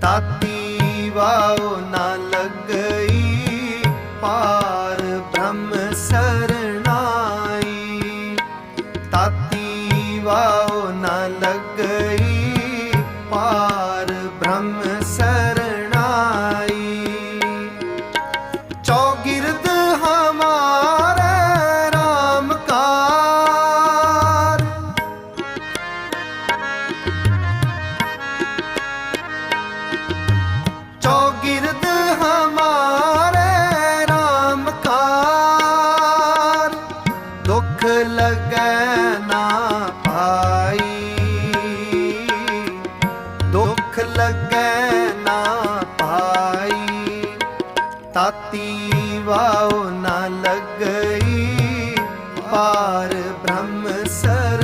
ਤਾਤੀ ਵਾਉ ਨਾ ਲੱਗਈ ਪਾਰ ਬ੍ਰਹਮ ਸਰਣਾਈ। ਤਾਤੀ ਵਾਉ ਨਾ ਲੱਗਈ ਪਾਰ ਬ੍ਰਹਮ ਸਰ ਨਾ ਪਾਈ। ਦੁੱਖ ਲੱਗੈ ਨਾ ਪਾਈ। ਤਾਤੀ ਵਾਉ ਨਾ ਲੱਗਈ। ਪਾਰ ਬ੍ਰਹਮ ਸਰ